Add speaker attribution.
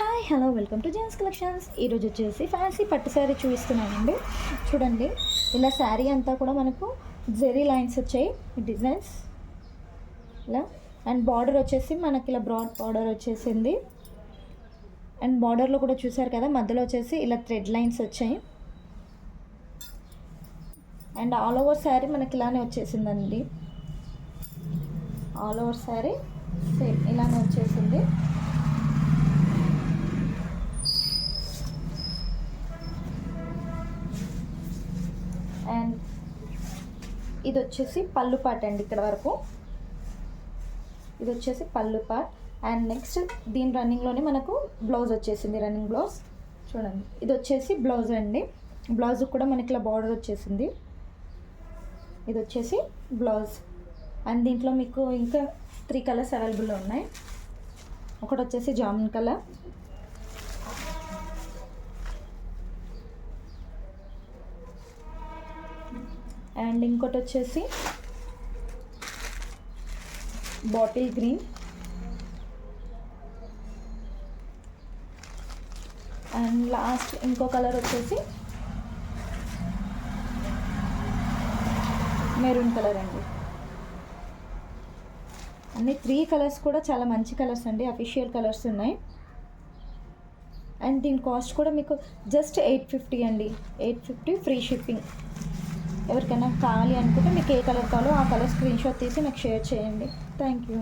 Speaker 1: Hi hello welcome to gents collections. ఈరోజు వచ్చేసి fancy పట్టు శారీ చూపిస్తున్నానండి. చూడండి ఇలా శారీ అంతా కూడా మనకు జెరీ లైన్స్ వచ్చాయి డిజైన్స్. ఇలా అండ్ బార్డర్ వచ్చేసి మనకి ఇలా బ్రాడ్ బార్డర్ వచ్చేసింది. అండ్ బార్డర్లో కూడా చూసారు కదా మధ్యలో వచ్చేసి ఇలా థ్రెడ్ లైన్స్ వచ్చాయి. అండ్ ఆల్ ఓవర్ శారీ మనకి ఇలానే వచ్చేసిందండి. ఆల్ ఓవర్ శారీ సేమ్ ఇలానే వచ్చేసింది. అండ్ ఇది వచ్చేసి పళ్ళు పాట అండి ఇక్కడ వరకు. ఇది వచ్చేసి పళ్ళు పాట్ అండ్ నెక్స్ట్ దీని రన్నింగ్లోనే మనకు బ్లౌజ్ వచ్చేసింది రన్నింగ్ బ్లౌజ్ చూడండి ఇది వచ్చేసి బ్లౌజ్ అండి. బ్లౌజ్ కూడా మనకి ఇలా బార్డర్ వచ్చేసింది. ఇది వచ్చేసి బ్లౌజ్. అండ్ దీంట్లో మీకు ఇంకా త్రీ కలర్స్ అవైలబుల్ ఉన్నాయి. ఒకటి వచ్చేసి జామున్ కలర్ అండ్ ఇంకోటి వచ్చేసి బాటిల్ గ్రీన్. అండ్ లాస్ట్ ఇంకో కలర్ వచ్చేసి మెరూన్ కలర్ అండి. అన్ని త్రీ కలర్స్ కూడా చాలా మంచి కలర్స్ అండి అఫీషియల్ కలర్స్ ఉన్నాయి. అండ్ దీని కాస్ట్ కూడా మీకు జస్ట్ ఎయిట్ ఫిఫ్టీ అండి ఎయిట్ ఫిఫ్టీ ఫ్రీ షిప్పింగ్. ఎవరికైనా కావాలి అనుకుంటే మీకు ఏ కలర్ కావాలో ఆ కలర్ స్క్రీన్ షాట్ తీసి నాకు షేర్ చేయండి. Thank you.